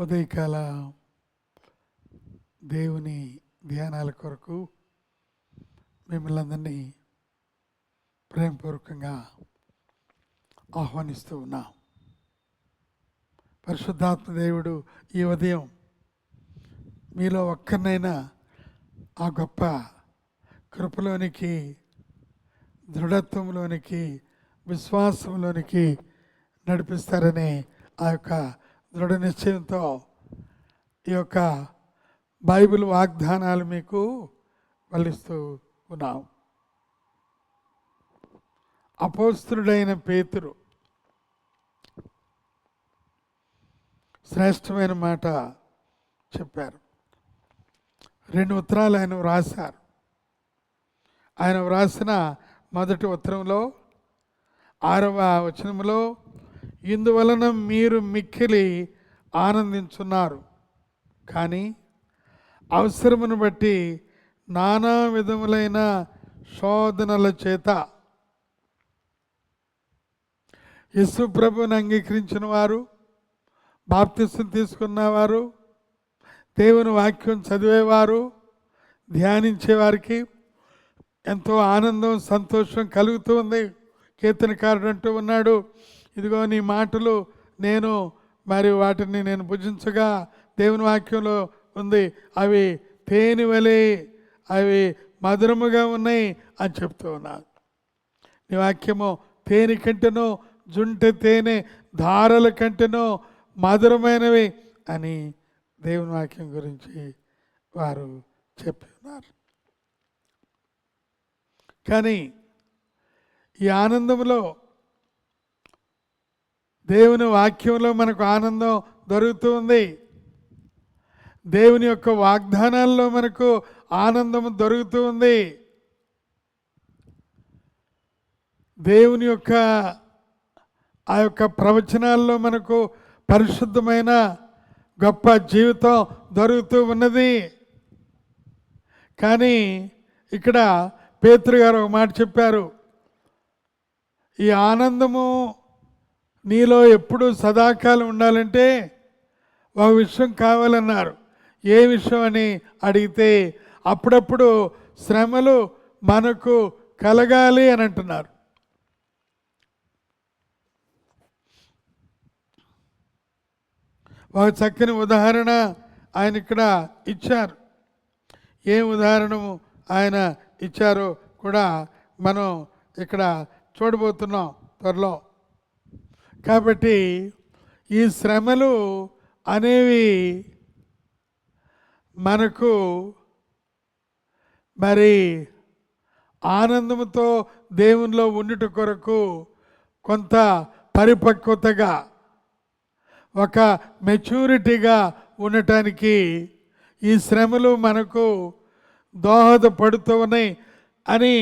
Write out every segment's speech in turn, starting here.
ఉదయకాల దేవుని ధ్యానాల కొరకు మిమ్మల్ని అందరినీ ప్రేమపూర్వకంగా ఆహ్వానిస్తూ ఉన్నాం. పరిశుద్ధాత్మ దేవుడు ఈ ఉదయం మీలో ఒక్కరినైనా ఆ గొప్ప కృపలోనికి దృఢత్వంలోనికి విశ్వాసంలోనికి నడిపిస్తారనే ఆ యొక్క దృఢ నిశ్చయంతో ఈ యొక్క బైబిల్ వాగ్దానాలు మీకు వల్లిస్తూ ఉన్నాం. అపోస్తుడైన పేతురు శ్రేష్టమైన మాట చెప్పారు. రెండు ఉత్తరాలు ఆయన వ్రాశారు. ఆయన వ్రాసిన మొదటి ఉత్తరంలో ఆరవ వచనంలో ఇందువలన మీరు మిక్కిలి ఆనందించున్నారు. కానీ అవసరమును బట్టి నానా విధములైన శోధనల చేత యస్సు ప్రభుని అంగీకరించిన వారు బాప్తిసం తీసుకున్నవారు దేవుని వాక్యం చదివేవారు ధ్యానించేవారికి ఎంతో ఆనందం సంతోషం కలుగుతుంది కీర్తనకారుడు అంటూ ఉన్నాడు ఇదిగో నీ మాటలు నేను మరి వాటిని నేను భుజించగా దేవుని వాక్యంలో ఉంది. అవి తేనె వలె అవి మధురముగా ఉన్నాయి అని చెప్తూ ఉన్నాను. నీ వాక్యము తేనె కంటేనో జుంట తేనె ధారల కంటెనో మధురమైనవి అని దేవుని వాక్యం గురించి వారు చెప్పి ఉన్నారు. కానీ ఈ ఆనందంలో దేవుని వాక్యంలో మనకు ఆనందం దొరుకుతుంది. దేవుని యొక్క వాగ్దానాల్లో మనకు ఆనందం దొరుకుతూ ఉంది దేవుని యొక్క ఆ యొక్క ప్రవచనాల్లో మనకు పరిశుద్ధమైన గొప్ప జీవితం దొరుకుతూ ఉన్నది. కానీ ఇక్కడ పేతృగారు ఒక మాట చెప్పారు. ఈ ఆనందము నీలో ఎప్పుడు సదాకాలం ఉండాలంటే ఒక విషయం కావాలన్నారు. ఏ విషయం అని అడిగితే అప్పుడప్పుడు శ్రమలు మనకు కలగాలి అని అంటున్నారు. ఒక చక్కని ఉదాహరణ ఆయన ఇక్కడ ఇచ్చారు. ఏ ఉదాహరణము ఆయన ఇచ్చారో కూడా మనం ఇక్కడ చూడబోతున్నాం త్వరలో. కాబట్టి ఈ శ్రమలు అనేవి మనకు మరి ఆనందంతో దేవునిలో ఉండుట కొరకు కొంత పరిపక్వతగా ఒక మెచ్యూరిటీగా ఉండటానికి ఈ శ్రమలు మనకు దోహదపడుతూ ఉన్నాయి అని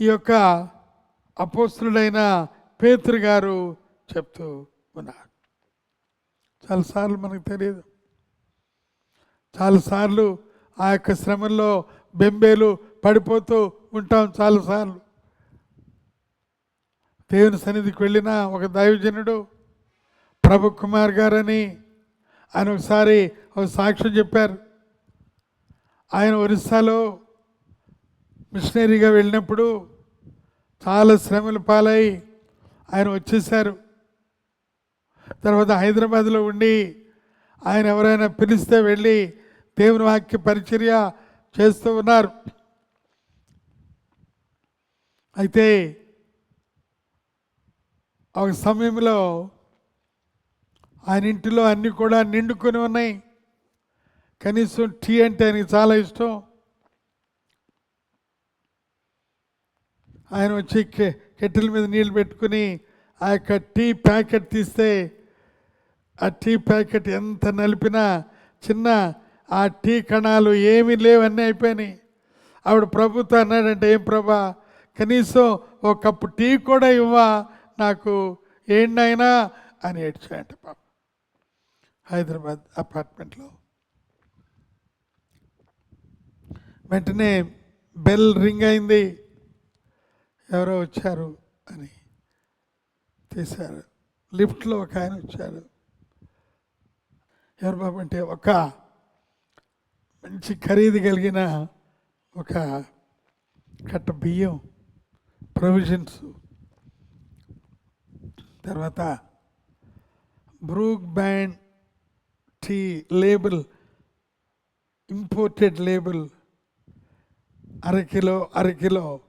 ఈ యొక్క అపోస్తుడైన పేతురు గారు చెప్తూ ఉన్నారు. చాలాసార్లు మనకు తెలియదు చాలాసార్లు ఆ యొక్క శ్రమంలో బెంబేలు పడిపోతూ ఉంటాం చాలాసార్లు. దేవుని సన్నిధికి వెళ్ళిన ఒక దైవజనుడు ప్రభు కుమార్ గారని ఆయన ఒకసారి ఒక సాక్ష్యం చెప్పారు. ఆయన ఒరిస్సాలో మిషనరీగా వెళ్ళినప్పుడు చాలా శ్రమలు పాలై ఆయన వచ్చేసారు తర్వాత హైదరాబాద్లో ఉండి ఆయన ఎవరైనా పిలిస్తే వెళ్ళి దేవుని వాక్య పరిచర్య చేస్తూ ఉన్నారు. అయితే ఒక సమయంలో ఆయన ఇంటిలో అన్నీ కూడా నిండుకొని ఉన్నాయి. కనీసం టీ అంటే ఆయనకి చాలా ఇష్టం. ఆయన వచ్చి కె- కెటిల్ మీద నీళ్ళు పెట్టుకుని ఆ యొక్క టీ ప్యాకెట్ తీస్తే ఆ టీ ప్యాకెట్ ఎంత నలిపినా చిన్న ఆ టీ కణాలు ఏమీ లేవన్నీ అయిపోయినాయి. ఆవిడ ప్రభుతో అన్నాడంటే ఏం ప్రభా కనీసం ఒక కప్పు టీ కూడా ఇవ్వా నాకు ఏంటైనా అని ఏడ్చాయంట పాప. హైదరాబాద్ అపార్ట్మెంట్లో. వెంటనే బెల్ రింగ్ అయింది. ఎవరో వచ్చారు అని తీశారు. లిఫ్ట్లో ఒక ఆయన వచ్చారు. ఎవరు బాబు అంటే ఒక మంచి ఖరీదు కలిగిన ఒక కట్ట బియ్యం ప్రొవిజన్స్. తర్వాత Brooke Bond tea label imported label అరకిలో అరకిలో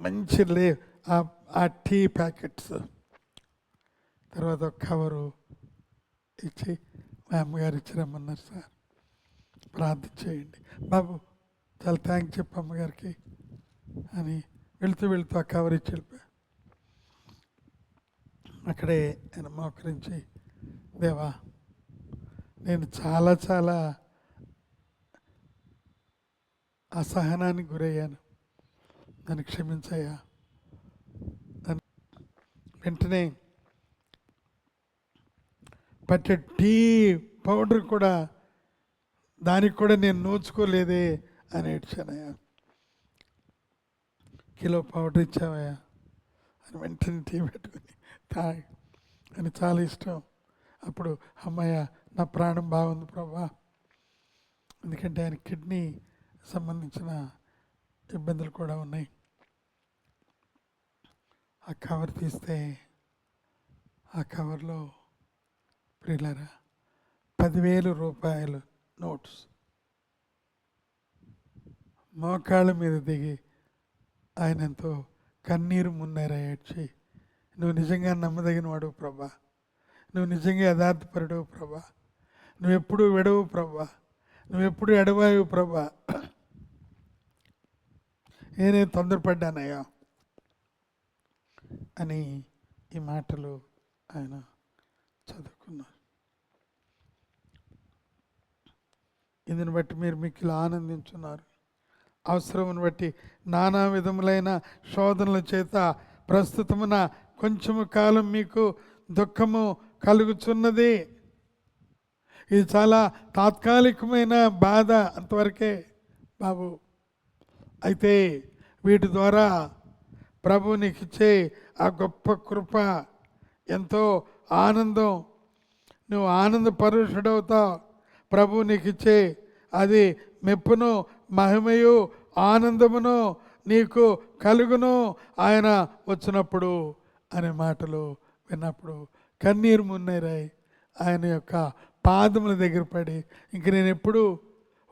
మంచి లే ఆ- ఆ టీ ప్యాకెట్స్. తర్వాత ఒక కవరు ఇచ్చి మా అమ్మగారు ఇచ్చిరమ్మన్నారు సార్. ప్రార్థన చేయండి. బాబు చాలా థ్యాంక్ చెప్పు అమ్మగారికి అని వెళుతూ వెళుతూ ఆ కవర్ ఇచ్చి వెళ్ళిపోయా. అక్కడే ఆయన మోకరించి దేవా నేను చాలా చాలా అసహనానికి గురయ్యాను. దాన్ని క్షమించయ్యా. అని వెంటనే పట్టే టీ పౌడర్ కూడా దానికి కూడా నేను నోచుకోలేదే అని ఏడ్చానయ్యా. కిలో పౌడర్ ఇచ్చావయ్యా అని వెంటనే టీ పెట్టుకుని తాగి. అని చాలా ఇష్టం. అప్పుడు అమ్మయ్య నా ప్రాణం బాగుంది ప్రభా. ఎందుకంటే ఆయన కిడ్నీ సంబంధించిన ఇబ్బందులు కూడా ఉన్నాయి. ఆ కవర్ తీస్తే ఆ కవర్లో ప్రియులరా పదివేలు రూపాయలు నోట్స్. మోకాళ్ళ మీద దిగి ఆయనంతో కన్నీరు మున్నర ఏడ్చి నువ్వు నిజంగా నమ్మదగిన వాడు ప్రభా. నువ్వు నిజంగా యథార్థపరుడు ప్రభా. నువ్వెప్పుడు విడవు ప్రభా. నువ్వెప్పుడు ఎడవాయు ప్రభా. నేనేం తొందరపడ్డానయ్యా అని ఈ మాటలు ఆయన చదువుకున్నారు. ఇందుని బట్టి మీరు మిక్కిలి ఆనందించున్నారు. అవసరమును బట్టి నానా విధములైన శోధనల చేత ప్రస్తుతమున కొంచెము కాలం మీకు దుఃఖము కలుగుచున్నది. ఇది చాలా తాత్కాలికమైన బాధ అంతవరకే బాబు అయితే వీటి ద్వారా ప్రభు నీకు ఇచ్చే ఆ గొప్ప కృప ఎంతో ఆనందం. నువ్వు ఆనంద పరుషుడవుతావు ప్రభు నీకు ఇచ్చే అది మెప్పును మహిమయు ఆనందమును నీకు కలుగును. ఆయన వచ్చినప్పుడు అనే మాటలు విన్నప్పుడు కన్నీరు మున్నేరాయి. ఆయన యొక్క పాదముల దగ్గర పడి ఇంక నేను ఎప్పుడు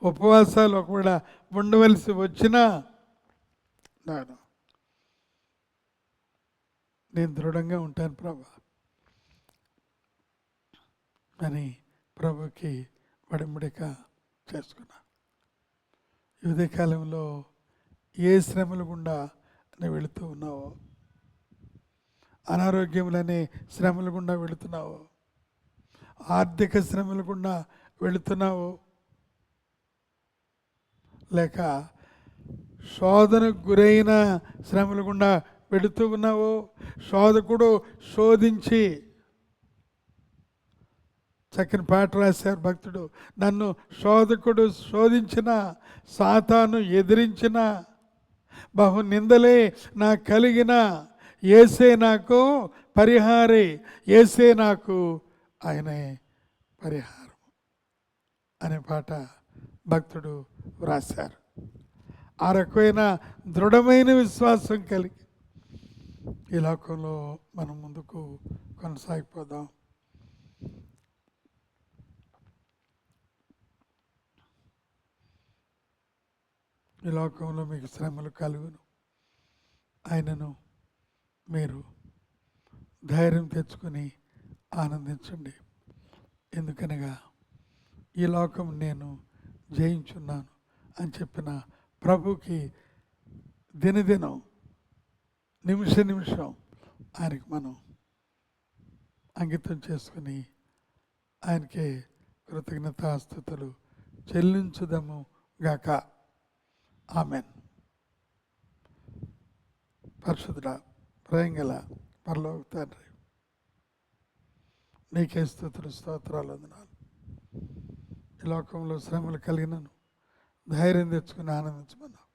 ఉపవాసాలు ఒకవేళ ఉండవలసి వచ్చినా నాను నేను దృఢంగా ఉంటాను ప్రభా. అని ప్రభుకి వడిముడిక చేసుకున్నా. ఈ కాలంలో ఏ శ్రమలు గుండా నువ్వు వెళుతూ ఉన్నావో అనారోగ్యములనే శ్రమలు గుండా వెళుతున్నావు ఆర్థిక శ్రమలు గుండా వెళుతున్నావు లేక శోధనకు గురైన శ్రమల గుండా పెడుతూ ఉన్నావు? శోధకుడు శోధించి. చక్కని పాట రాశారు భక్తుడు. నన్ను శోధకుడు శోధించిన సాతాను ఎదిరించిన బహు నిందలే నాకు కలిగిన ఏసే నాకు పరిహారే ఏసే నాకు ఆయనే పరిహారం అనే పాట భక్తుడు వ్రాశారు. ఆ రకమైన దృఢమైన విశ్వాసం కలిగి ఈ లోకంలో మనం ముందుకు కొనసాగిపోదాం. ఈ లోకంలో మీకు శ్రమలు కలుగును. ఆయనను మీరు ధైర్యం తెచ్చుకొని ఆనందించండి. ఎందుకనగా ఈ లోకం నేను జయించున్నాను. అని చెప్పిన ప్రభుకి దినదినం నిమిష నిమిషం ఆయనకి మనం అంకితం చేసుకుని ఆయనకే కృతజ్ఞతాస్థుతులు చెల్లించుదము గాక. ఆమెన్. పరిశుద్ధ ప్రయంగల పరలోక తండ్రి నీకే స్థుతులు స్తోత్రాలు వందనాలు. ఈ లోకంలో శ్రమలు కలిగినను. ధైర్యం తెచ్చుకుని ఆనందించమన్నావు.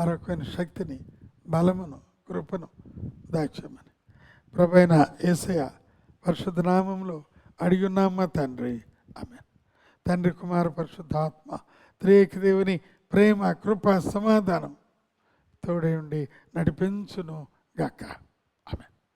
ఆ రకమైన శక్తిని బలమును కృపను దాచామని ప్రభైన ఏసయ పరిశుద్ధ నామంలో అడిగున్నామా తండ్రి? ఆమె తండ్రి కుమార పరిశుద్ధాత్మ త్రేక దేవుని ప్రేమ కృప సమాధానం తోడే ఉండి నడిపించును గాక